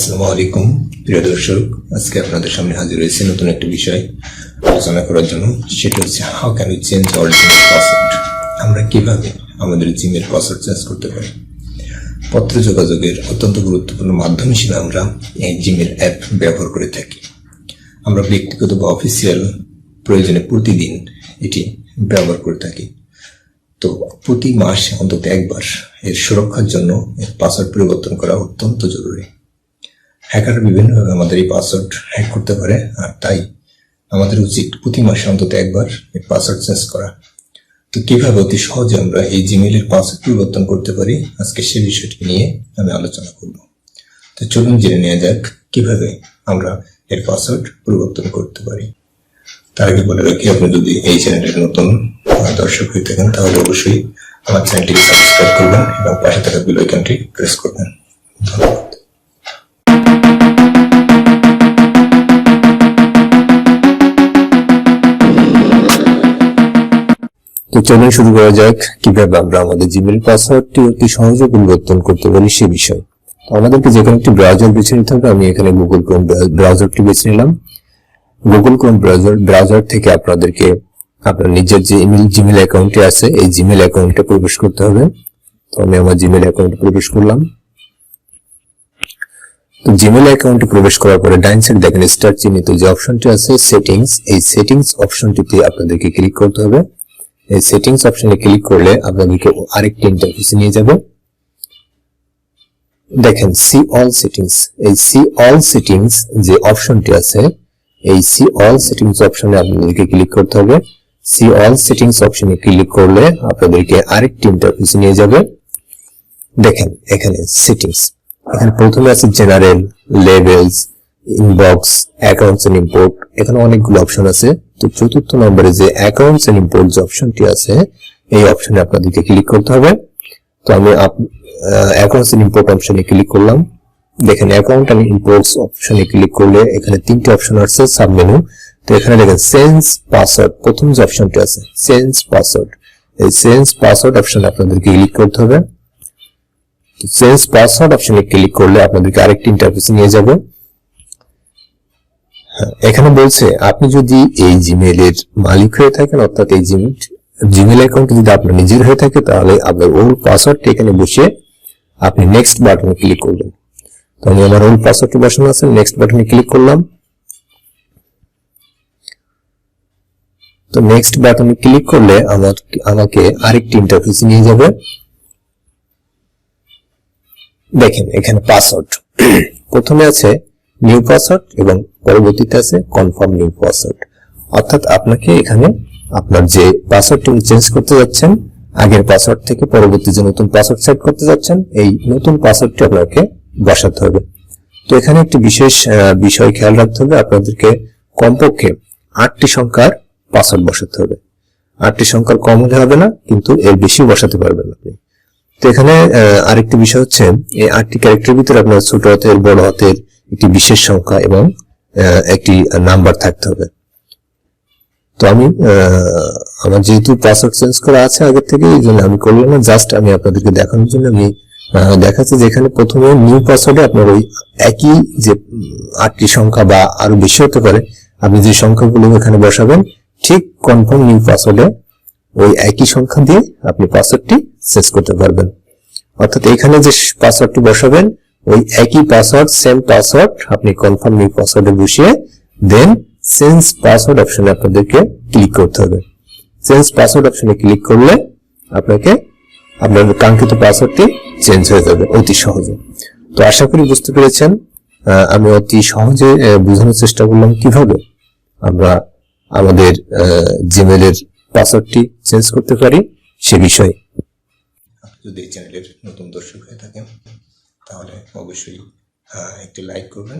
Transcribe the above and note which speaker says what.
Speaker 1: আসসালামু আলাইকুম, প্রিয় দর্শক। আজকে আপনাদের সামনে হাজির হয়েছে নতুন একটা বিষয় আলোচনা করার জন্য। সেটা হচ্ছে how can you change our Gmail password আমরা কীভাবে আমাদের জিমেল পাসওয়ার্ড চেঞ্জ করতে পারি? পত্র যোগাযোগের অত্যন্ত গুরুত্বপূর্ণ মাধ্যম হিসেবে আমরা এই জিমেল অ্যাপ ব্যবহার করে থাকি। আমরা ব্যক্তিগত বা অফিসিয়াল প্রয়োজনে প্রতিদিন এটি ব্যবহার করে থাকি। তো প্রতি মাসে অন্তত একবার এর সুরক্ষার জন্য এর পাসওয়ার্ড পরিবর্তন করা অত্যন্ত জরুরি। হ্যাকার বিভিন্নভাবে আমাদের এই পাসওয়ার্ড হ্যাক করতে পারে, আর তাই আমাদের উচিত প্রতি মাসে অন্তত একবার এই পাসওয়ার্ড চেঞ্জ করা। তো কীভাবে অতি সহজে আমরা এই জিমেলের পাসওয়ার্ড পরিবর্তন করতে পারি? আজকে সে বিষয়টি নিয়ে আমি আলোচনা করব। তো চলুন জেনে নেওয়া যাক কীভাবে আমরা এর পাসওয়ার্ড পরিবর্তন করতে পারি। তার আগে বলে রাখি, আপনি যদি এই চ্যানেলের নতুন দর্শক হয়ে থাকেন, তাহলে অবশ্যই আমার চ্যানেলটিকে সাবস্ক্রাইব করবেন এবং পাশে থাকা বেল আইকনটি প্রেস করবেন। ধন্যবাদ।
Speaker 2: তো চলুন শুরু করা যাক। কীভাবে আমরা আমাদের জিমেল পাসওয়ার্ডটি অতি সহজে পরিবর্তন করতে পারি সে বিষয়। আমাদেরকে যে কোনো একটি ব্রাউজার বেছে নিতে হবে, আমি এখানে গুগল ক্রোম ব্রাউজারটি বেছে নিলাম। গুগল ক্রোম ব্রাউজার ব্রাউজার থেকে আপনাদেরকে আপনার নিজের যে ইমেল জিমেল অ্যাকাউন্টে আছে, এই জিমেল অ্যাকাউন্টে প্রবেশ করতে হবে। তো আমি আমার জিমেল অ্যাকাউন্টে প্রবেশ করলাম। তো জিমেল অ্যাকাউন্টে প্রবেশ করার পরে ডাইন সাইড দেখেন স্টার চিহ্নিত যে অপশনটি আছে সেটিংস এই সেটিংস অপশনটিতে আপনাদেরকে ক্লিক করতে হবে। সেটিংস অপশনে ক্লিক করলে আপনাদেরকে আরেকটি ইন্টারফেসে নিয়ে যাবে। দেখেন সি অল সেটিংস এই সি অল সেটিংস যে অপশনটি আছে, এই সি অল সেটিংস অপশনে আপনাদেরকে ক্লিক করতে হবে। সি অল সেটিংস অপশনে ক্লিক করলে আপনাদেরকে আরেকটি ইন্টারফেসে নিয়ে যাবে। দেখেন, এখানে সেটিংস এখানে প্রথমে আছে general labels inbox accounts and import এখানে অনেকগুলো অপশন আছে। তো চতুর্থ নম্বরে যে অ্যাকাউন্টস এন্ড ইম্পোর্ট যে অপশনটি আছে, এই অপশনে আপনাদেরকে ক্লিক করতে হবে। তো আমি অ্যাকাউন্টস এন্ড ইম্পোর্ট অপশনে ক্লিক করলাম। দেখেন অ্যাকাউন্ট এন্ড ইম্পোর্টস অপশনে ক্লিক করলে এখানে তিনটি অপশন আছে সাব মেনু তো এখানে দেখেন সেন্স পাসওয়ার্ড প্রথম যে অপশনটি আছে সেন্স পাসওয়ার্ড এই সেন্স পাসওয়ার্ড অপশনে আপনাদেরকে ক্লিক করতে হবে। চেঞ্জ পাসওয়ার্ড অপশনে ক্লিক করলে আপনাদেরকে আরেকটি ইন্টারফেসে নিয়ে যাবে। এখানে বলছে, আপনি যদি এই জিমেলের মালিক হয়ে থাকেন, অর্থাৎ এই জিমেল জিমেল অ্যাকাউন্ট যদি আপনার নিজের হয়ে থাকে, তাহলে আপনার ওল্ড পাসওয়ার্ডটি এখানে বসিয়ে আপনি নেক্সট বাটনে ক্লিক করবেন তো আমি আমার ওল্ড পাসওয়ার্ডটি বসানো আছে নেক্সট বাটনে ক্লিক করলাম। তো নেক্সট বাটনে ক্লিক করলে আমার, আমাকে আরেকটি ইন্টারফেসে নিয়ে যাবে। দেখেন, এখানে পাসওয়ার্ড প্রথমে আছে নিউ পাসওয়ার্ড এবং পরবর্তীতে আছে কনফার্ম নিউ পাসওয়ার্ড অর্থাৎ আপনাকে এখানে আপনার যে পাসওয়ার্ডটি চেঞ্জ করতে যাচ্ছেন, আগের পাসওয়ার্ড থেকে পরবর্তী যে নতুন পাসওয়ার্ড সেট করতে যাচ্ছেন, এই নতুন পাসওয়ার্ডটি আপনাকে বসাতে হবে। তো এখানে একটি বিশেষ বিষয় খেয়াল রাখতে হবে, আপনাদেরকে কমপক্ষে আটটি সংখ্যার পাসওয়ার্ড বসাতে হবে। আটটি সংখ্যার কম হলে হবে না, কিন্তু এর বেশি বসাতে পারবেন আপনি। তো এখানে আরেকটি বিষয় হচ্ছে, এই আটটি ক্যারেক্টারের ভিতরে আপনার ছোট হাতের, বড় হাতের একটি বিশেষ সংখ্যা এবং একটি নাম্বার থাকতে হবে। তো আমি আমার যেহেতু পাসওয়ার্ড চেঞ্জ করা আছে আগের থেকে, এই জন্য আমি করলাম না জাস্ট আমি আপনাদেরকে দেখানোর জন্য আমি দেখাচ্ছি যে এখানে প্রথমে নিউ পাসওয়ার্ডে আপনার ওই একই যে আটটি সংখ্যা বা আরও বেশি হতে পারে, আপনি যে সংখ্যাগুলো এখানে বসাবেন, ঠিক কনফার্ম নিউ পাসওয়ার্ডে ওই একই সংখ্যা দিয়ে আপনি পাসওয়ার্ডটি চেঞ্জ করতে পারবেন। অর্থাৎ এখানে যে পাসওয়ার্ডটি বসাবেন ওই একই পাসওয়ার্ড সেম পাসওয়ার্ড আপনি কনফার্ম নিউ পাসওয়ার্ডে বসিয়ে দেন চেঞ্জ পাসওয়ার্ড অপশনে আপনাদেরকে ক্লিক করতে হবে। চেঞ্জ পাসওয়ার্ড অপশনে ক্লিক করলে আপনাকে, আপনার কাঙ্ক্ষিত পাসওয়ার্ডটি চেঞ্জ হয়ে যাবে অতি সহজে। তো আশা করি বুঝতে পেরেছেন আমি অতি সহজে বোঝানোর চেষ্টা করলাম কীভাবে আমরা আমাদের জিমেলের পাসওয়ার্ডটি চেঞ্জ করতে পারি সে বিষয়ে।
Speaker 1: যদি চ্যানেলের নতুন দর্শক হয়ে থাকেন তাহলে অবশ্যই একটি লাইক করবেন।